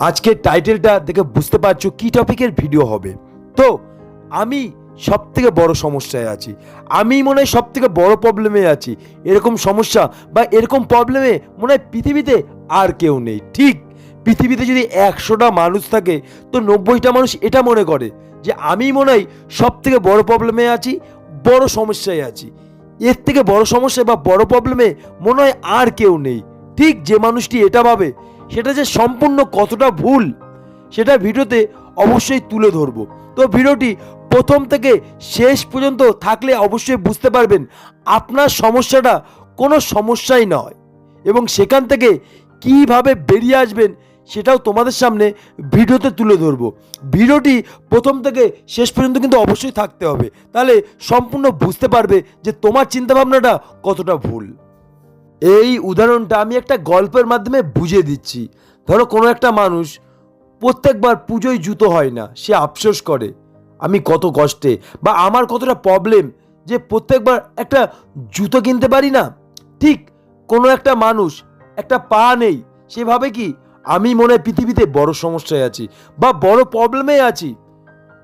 আজকের টাইটেলটা দেখে বুঝতে পারছ কি টপিকের ভিডিও হবে। তো, আমি সব থেকে বড় সমস্যায় আছি। আমি মনে হয় সব থেকে বড় প্রবলেমে আছি। এরকম সমস্যা বা এরকম প্রবলেমে মনে হয় পৃথিবীতে আর কেউ নেই। ঠিক পৃথিবীতে যদি একশোটা মানুষ থাকে, তো নব্বইটা মানুষ এটা মনে করে যে আমি মনে হয় সব থেকে বড় প্রবলেমে আছি, বড় সমস্যায় আছি। এর থেকে বড় সমস্যা বা বড় প্রবলেমে মনে হয় আর কেউ নেই। ঠিক যে মানুষটি এটা ভাবে, সেটা যে সম্পূর্ণ কতটা ভুল, সেটা ভিডিওতে অবশ্যই তুলে ধরবো। তো ভিডিওটি প্রথম থেকে শেষ পর্যন্ত থাকলে অবশ্যই বুঝতে পারবেন, আপনার সমস্যাটা কোনো সমস্যাই নয় এবং সেখান থেকে কীভাবে বেরিয়ে আসবেন সেটাও তোমাদের সামনে ভিডিওতে তুলে ধরবো। ভিডিওটি প্রথম থেকে শেষ পর্যন্ত কিন্তু অবশ্যই থাকতে হবে, তাহলে সম্পূর্ণ বুঝতে পারবে যে তোমার চিন্তাভাবনাটা কতটা ভুল। এই উদাহরণটা আমি একটা গল্পের মাধ্যমে বুঝিয়ে দিচ্ছি। ধরো কোনো একটা মানুষ প্রত্যেকবার পুজোয় জুতো হয় না, সে আফসোস করে, আমি কত কষ্টে। বা, আমার কতটা প্রবলেম যে প্রত্যেকবার একটা জুতো কিনতে পারি না? ঠিক কোনো একটা মানুষ একটা পা নেই সেভাবে কি, আমি মনে পৃথিবীতে বড় সমস্যায় আছি বা বড় প্রবলেমে আছি।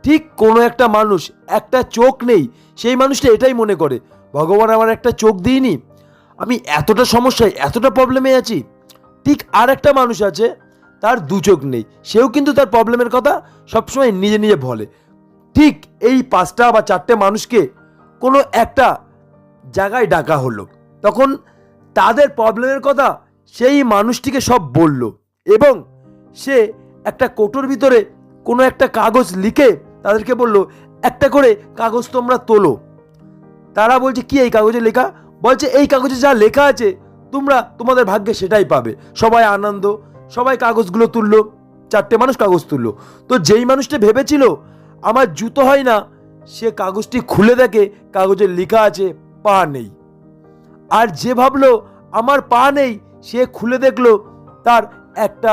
ঠিক কোনো একটা মানুষ একটা চোখ নেই, সেই মানুষটা এটাই মনে করে, ভগবান আমার একটা চোখ দিইনি? আমি এতটা সমস্যায়, এতটা প্রবলেমে আছি। ঠিক আর একটা মানুষ আছে, তার দু চোখ নেই। সেও কিন্তু তার প্রবলেমের কথা সবসময় নিজে নিজে বলে। ঠিক এই পাঁচটা বা চারটে মানুষকে কোনো একটা জায়গায় ডাকা হলো। তখন তাদের প্রবলেমের কথা সেই মানুষটিকে সব বলল এবং সে একটা কোটোর ভিতরে কোনো একটা কাগজ লিখে তাদেরকে বলল, একটা করে কাগজ তোমরা তোলো। তারা বলছে, কি এই কাগজে লেখা? বলছে, এই কাগজে যা লেখা আছে, তোমরা তোমাদের ভাগ্যে সেটাই পাবে। সবাই আনন্দ, সবাই কাগজগুলো তুললো, চারটে মানুষ কাগজ তুললো। তো যেই মানুষটা ভেবেছিল, আমার জুতো হয় না, সে কাগজটি খুলে দেখে কাগজে লেখা আছে, পা নেই। আর যে ভাবলো, আমার পা নেই, সে খুলে দেখল, তার একটা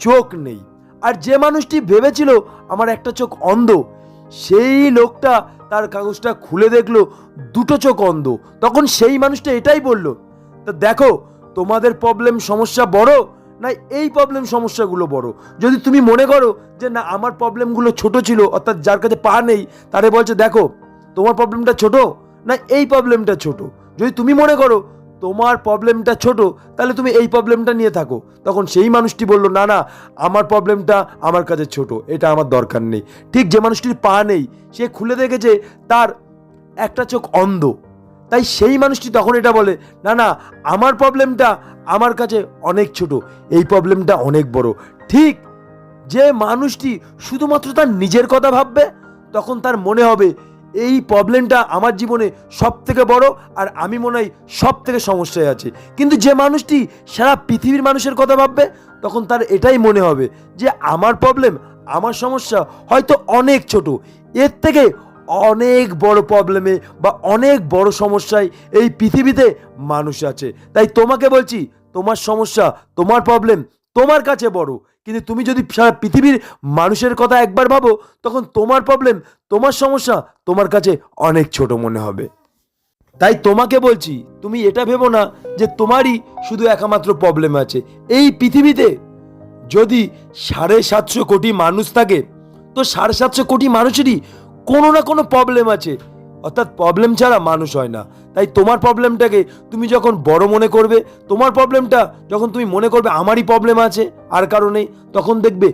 চোখ নেই। আর যে মানুষটি ভেবেছিল, আমার একটা চোখ অন্ধ সেই লোকটা তার কাগজটা খুলে দেখল, দুটো চোখ অন্ধ। তখন সেই মানুষটা এটাই বলল, তা দেখো, তোমাদের প্রবলেম সমস্যা বড় না এই প্রবলেম সমস্যাগুলো বড়? যদি তুমি মনে করো যে না, আমার প্রবলেমগুলো ছোট ছিল, অর্থাৎ যার কাছে পা নেই, তারে বলছে, দেখো, তোমার প্রবলেমটা ছোট না এই প্রবলেমটা ছোট। যদি তুমি মনে করো তোমার প্রবলেমটা ছোট, তাহলে তুমি এই প্রবলেমটা নিয়ে থাকো। তখন সেই মানুষটি বলল, না না, আমার প্রবলেমটা আমার কাছে ছোট, এটা আমার দরকার নেই। ঠিক যে মানুষটির পা নেই, সে খুলে দেখেছে তার একটা চোখ অন্ধ। তাই সেই মানুষটি তখন এটা বলে, না না, আমার প্রবলেমটা আমার কাছে অনেক ছোট, এই প্রবলেমটা অনেক বড়। ঠিক যে মানুষটি শুধুমাত্র তার নিজের কথা ভাববে, তখন তার মনে হবে এই প্রবলেমটা আমার জীবনে সব থেকে বড় আর আমি মনে হয় সব থেকে সমস্যায় আছে। কিন্তু যে মানুষটি সারা পৃথিবীর মানুষের কথা ভাববে, তখন তার এটাই মনে হবে যে আমার প্রবলেম আমার সমস্যা হয়তো অনেক ছোট। এর থেকে অনেক বড় প্রবলেমে বা অনেক বড় সমস্যায় এই পৃথিবীতে মানুষ আছে। তাই তোমাকে বলছি, তোমার সমস্যা, তোমার প্রবলেম তোমার কাছে বড়। কিন্তু তুমি যদি সারা পৃথিবীর মানুষের কথা একবার ভাবো, তখন তোমার প্রবলেম তোমার সমস্যা তোমার কাছে অনেক ছোট মনে হবে। তাই তোমাকে বলছি, তুমি এটা ভেবো না যে তোমারই শুধু একমাত্র প্রবলেম আছে। এই পৃথিবীতে যদি সাড়ে সাতশো কোটি মানুষ থাকে, তো সাড়ে সাতশো কোটি মানুষেরই কোনো না কোনো প্রবলেম আছে। অর্থাৎ প্রবলেম ছাড়া মানুষ হয় না। তাই তোমার প্রবলেমটাকে তুমি যখন বড় মনে করবে, তোমার প্রবলেমটা যখন তুমি মনে করবে আমারই প্রবলেম আছে, আর কারণেই তখন দেখবে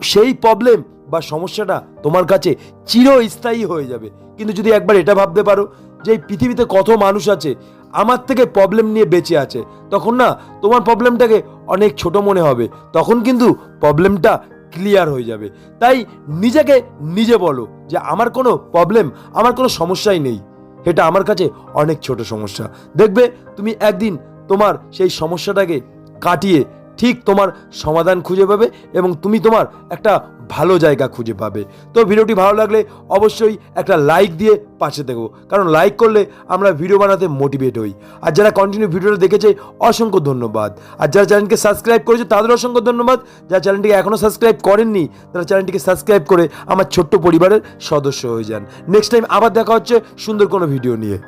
সেই প্রবলেম বা সমস্যাটা তোমার কাছে চিরস্থায়ী হয়ে যাবে। কিন্তু যদি একবার এটা ভাবতে পারো যে এই পৃথিবীতে কত মানুষ আছে, আমার থেকে প্রবলেম নিয়ে বেঁচে আছে, তখন না তোমার প্রবলেমটাকে অনেক ছোট মনে হবে। তখন কিন্তু প্রবলেমটা ক্লিয়ার হয়ে যাবে। তাই নিজেকে নিজে বলো যে আমার কোনো প্রবলেম আমার কোনো সমস্যাই নেই। এটা আমার কাছে অনেক ছোট সমস্যা। দেখবে তুমি একদিন তোমার সেই সমস্যাটাকে কাটিয়ে ঠিক তোমার সমাধান খুঁজে পাবে এবং তুমি তোমার একটা ভালো জায়গা খুঁজে পাবে। তো ভিডিওটি ভালো লাগলে অবশ্যই একটা লাইক দিয়ে পাশে দেখো কারণ লাইক করলে আমরা ভিডিও বানাতে মোটিভেট হই। আর যারা কন্টিনিউ ভিডিওটা দেখেছে, অসংখ্য ধন্যবাদ। আর যারা চ্যানেলকে সাবস্ক্রাইব করেছে তাদের অসংখ্য ধন্যবাদ। যারা চ্যানেলটিকে এখনও সাবস্ক্রাইব করেননি, তারা চ্যানেলটিকে সাবস্ক্রাইব করে আমার ছোট্ট পরিবারের সদস্য হয়ে যান। নেক্সট টাইম আবার দেখা হচ্ছে সুন্দর কোনো ভিডিও নিয়ে।